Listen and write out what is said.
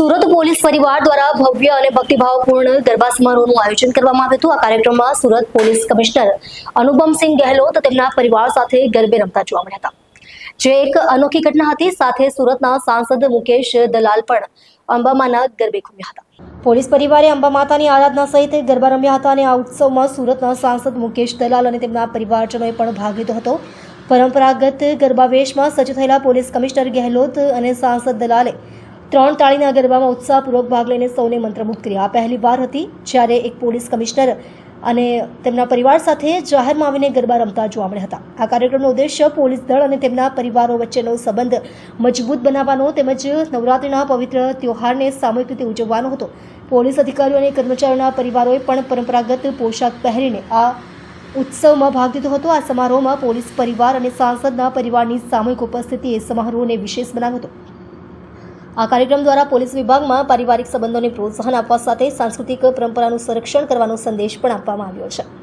Surat police પરિવાર દ્વારા ભવ્ય અને ભક્તિભાવપૂર્ણ ગરબા સમારોહનું આયોજન કરવામાં આવ્યું હતું. આ કાર્યક્રમમાં સુરત પોલીસ કમિશનર અનુપમસિંહ ગહેલોત તેમના પરિવાર સાથે ગરબે રમતા જોવા મળ્યા હતા. જે એક અનોખી ઘટના હતી. સાથે સુરતના સાંસદ મુકેશ દલાલ પણ અંબામાના ગરબે ઘૂમ્યા હતા. પોલીસ પરિવારે અંબા માતાની આરાધના સહિત ગરબા રમ્યા હતા અને આ ઉત્સવમાં સુરતના સાંસદ મુકેશ દલાલ અને તેમના પરિવારજનોએ પણ ભાગ લીધો હતો. પરંપરાગત ગરબા વેશમાં સજ્જ થયેલા પોલીસ કમિશનર ગહેલોત અને સાંસદ દલાલે ત્રણ તાળીના ગરબામાં ઉત્સાહપૂર્વક ભાગ લઈને સૌને મંત્રમુગ્ધ કર્યા. આ પહેલી વાર હતી જ્યારે એક પોલીસ કમિશનર અને તેમના પરિવાર સાથે જાહેરમાં આવીને ગરબા રમતા જોવા મળ્યા હતા. આ કાર્યક્રમનો ઉદ્દેશ્ય પોલીસ દળ અને તેમના પરિવારો વચ્ચેનો સંબંધ મજબૂત બનાવવાનો તેમજ નવરાત્રિના પવિત્ર તહેવારને સામૂહિક રીતે ઉજવવાનો હતો. પોલીસ અધિકારીઓ અને કર્મચારીઓના પરિવારોએ પણ પરંપરાગત પોશાક પહેરીને આ ઉત્સવમાં ભાગ લીધો હતો. આ સમારોહમાં પોલીસ પરિવાર અને સાંસદના પરિવારની સામૂહિક ઉપસ્થિતિએ સમારોહને વિશેષ બનાવ્યો હતો. આ કાર્યક્રમ દ્વારા પોલીસ વિભાગમાં પારિવારિક સંબંધોને પ્રોત્સાહન આપવા સાથે સાંસ્કૃતિક પરંપરાનું સંરક્ષણ કરવાનો સંદેશ પણ આપવામાં આવ્યો છે.